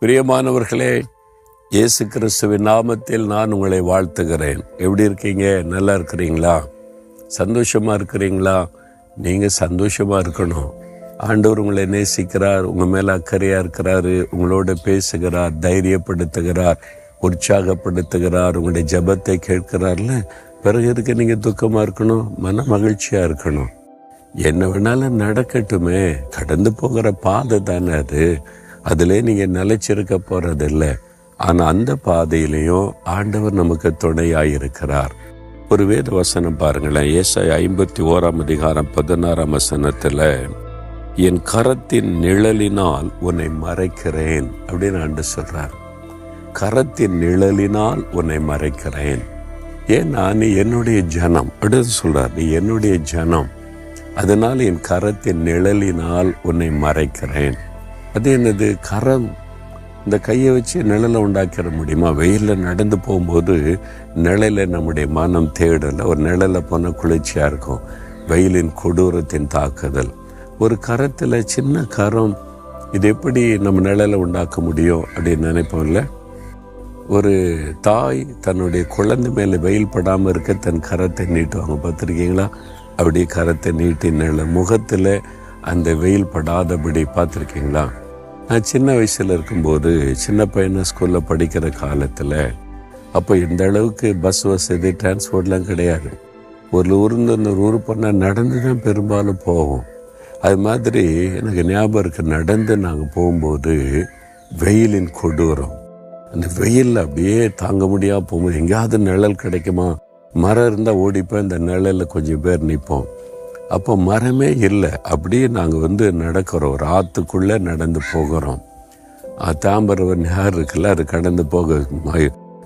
பிரியமானவர்களே இயேசு கிறிஸ்துவின் நாமத்தில் நான் உங்களை வாழ்த்துகிறேன். எப்படி இருக்கீங்க? நல்லா இருக்கிறீங்களா? சந்தோஷமா இருக்கிறீங்களா? நீங்க சந்தோஷமா இருக்கணும். ஆண்டவர் உங்களை நேசிக்கிறார் உங்க மேல அக்கறையா இருக்கிறாரு உங்களோட பேசுகிறார் தைரியப்படுத்துகிறார் உற்சாகப்படுத்துகிறார் உங்களுடைய ஜெபத்தை கேட்கிறார்ல பிறகு எதுக்கு நீங்கள் துக்கமாக இருக்கணும்? மன மகிழ்ச்சியாக இருக்கணும். என்ன வேணாலும் நடக்கட்டுமே. கடந்து போகிற பாதை தானே அது. அதிலே நீங்கள் நிலைச்சிருக்க போகிறதில்லை ஆனால் அந்த பாதையிலையும் ஆண்டவர் நமக்கு துணையாயிருக்கிறார் ஒரு வேத வசனம் பாருங்களேன். ஏசாய் ஐம்பத்தி ஓராம் அதிகாரம் பதினாறாம் வசனத்தில் என் கரத்தின் நிழலினால் உன்னை மறைக்கிறேன் அப்படின்னு ஆண்டு சொல்றார். கரத்தின் நிழலினால் உன்னை மறைக்கிறேன். ஏன்னா நீ என்னுடைய ஜனம்? அப்படின்னு சொல்றார். நீ என்னுடைய ஜனம். அதனால் என் கரத்தின் நிழலினால் உன்னை மறைக்கிறேன். அது என்னது? கரம். இந்த கையை வச்சு நிழலை உண்டாக்கிற முடியுமா? வெயிலில் நடந்து போகும்போது நிழல நம்முடைய மனம் தேடல. ஒரு நிழலில் போன குளிர்ச்சியாக இருக்கும். வெயிலின் கொடூரத்தின் தாக்குதல். ஒரு கரத்தில் சின்ன கரம். இது எப்படி நம்ம நிழலை உண்டாக்க முடியும் அப்படின்னு நினைப்போம்ல? ஒரு தாய் தன்னுடைய குழந்தை மேலே வெயில் படாமல் இருக்க தன் கரத்தை நீட்டுவாங்க. பார்த்துருக்கீங்களா? அப்படியே கரத்தை நீட்டி நில முகத்தில் அந்த வெயில் படாதபடி பார்த்துருக்கீங்களா? நான் சின்ன வயசில் இருக்கும்போது சின்ன பையனை ஸ்கூலில் படிக்கிற காலத்தில் அப்போ இந்த அளவுக்கு பஸ் வசதி டிரான்ஸ்போர்ட்லாம் கிடையாது. ஒரு ஊர்ந்து இன்னொரு ஊர் போனால் நடந்து தான் பெரும்பாலும் போவோம். அது மாதிரி எனக்கு ஞாபகம் இருக்குது நடந்து நாங்கள் போகும்போது வெயிலின் கொடூரம். அந்த வெயிலில் அப்படியே தாங்க முடியா போகும்போது எங்கேயாவது நிழல் கிடைக்குமா? மரம் இருந்தால் ஓடிப்போம் இந்த நிழலில் கொஞ்சம் பேர் நிற்போம் அப்போ மரமே இல்லை. அப்படியே நாங்கள் வந்து நடக்கிறோம். ஒரு ஆற்றுக்குள்ளே நடந்து போகிறோம். தாம்பரவன் யார் இருக்குல்ல அது கடந்து போக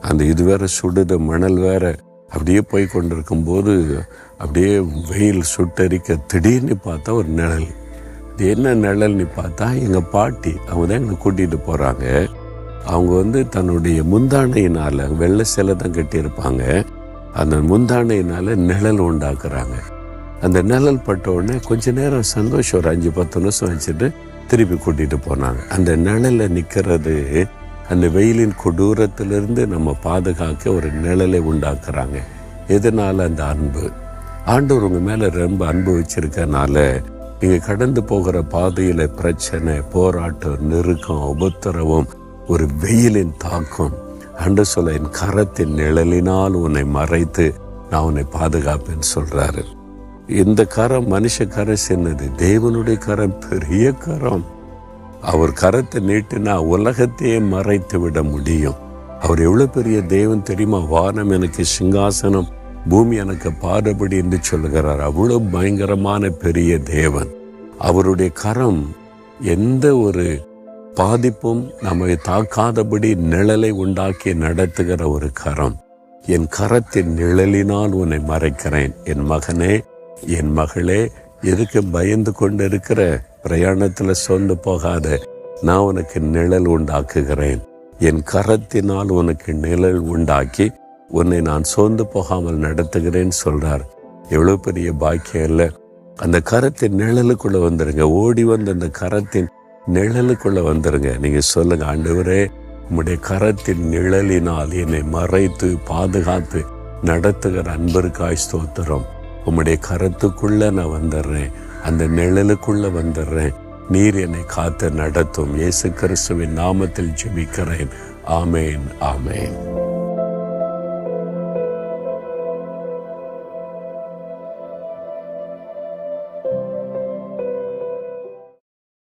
அந்த இது வேற சுடுது மணல் வேற. அப்படியே போய் கொண்டிருக்கும் போது அப்படியே வெயில் சுட்டரிக்க திடீர்னு பார்த்தா ஒரு நிழல். இது என்ன நிழல்னு பார்த்தா எங்கள் பாட்டி அவங்க தான் எங்களை கூட்டிகிட்டு போகிறாங்க அவங்க வந்து தன்னுடைய முந்தானையினால் வெள்ளை சிலை தான் கட்டியிருப்பாங்க. அந்த முந்தானையினால் நிழல் உண்டாக்குறாங்க. அந்த நிழல் பட்ட உடனே கொஞ்ச நேரம் சந்தோஷம் ஒரு அஞ்சு பத்து நிமிஷம் வச்சுட்டு திருப்பி கூட்டிட்டு போனாங்க. அந்த நிழல நிற்கிறது அந்த வெயிலின் கொடூரத்திலிருந்து நம்ம பாதுகாக்க ஒரு நிழலை உண்டாக்குறாங்க. எதனால அந்த அன்பு? ஆண்டவர் உங்க மேல ரொம்ப அன்பு வச்சிருக்கனால நீங்க கடந்து போகிற பாதையில பிரச்சனை போராட்டம் நெருக்கம் உபத்திரவம் ஒரு வெயிலின் தாக்கம். அன்று சொல்ல என் கரத்தின் நிழலினால் உன்னை மறைத்து நான் உன்னை பாதுகாப்பேன்னு சொல்றாரு. இந்த கரம் மனுஷ கரம் சின்னது. தேவனுடைய கரம் பெரிய கரம். அவர் கரத்தை நீட்டினா உலகத்தையே மறைத்து விட முடியும். அவர் எவ்வளவு பெரிய தேவன் தெரியுமா? வானம் எனக்கு சிங்காசனம் பூமி எனக்கு பாதபடி என்று சொல்லுகிறார். அவ்வளவு பயங்கரமான பெரிய தேவன். அவருடைய கரம் எந்த ஒரு பாதிப்பும் நம்மை தாக்காதபடி நிழலை உண்டாக்கி நடத்துகிற ஒரு கரம். என் கரத்தின் நிழலினால் உன்னை மறைக்கிறேன். என் மகனே என் மகளே எதுக்கு பயந்து கொண்டு இருக்கிற பிரயாணத்துல சொந்து போகாத. நான் உனக்கு நிழல் உண்டாக்குகிறேன். என் கரத்தினால் உனக்கு நிழல் உண்டாக்கி உன்னை நான் சோர்ந்து போகாமல் நடத்துகிறேன் சொல்றார். எவ்வளவு பெரிய பாக்கியம் இல்லை. அந்த கரத்தின் நிழலுக்குள்ள வந்துருங்க. ஓடி வந்து அந்த கரத்தின் நிழலுக்குள்ள வந்துருங்க. நீங்க சொல்லுங்க ஆண்டவரே உம்முடைய கரத்தின் நிழலினால் என்னை மறைத்து பாதுகாத்து நடத்துகிற அன்பருக்காய் ஸ்தோத்திரம். உம்முடைய கரத்துக்குள்ள நான் வந்துடுறேன். அந்த நிழலுக்குள்ள வந்துடுறேன். நீர் என்னை காத்து நடத்தும். இயேசு கிறிஸ்துவின் நாமத்தில் ஜெபிக்கிறேன். ஆமேன் ஆமேன்.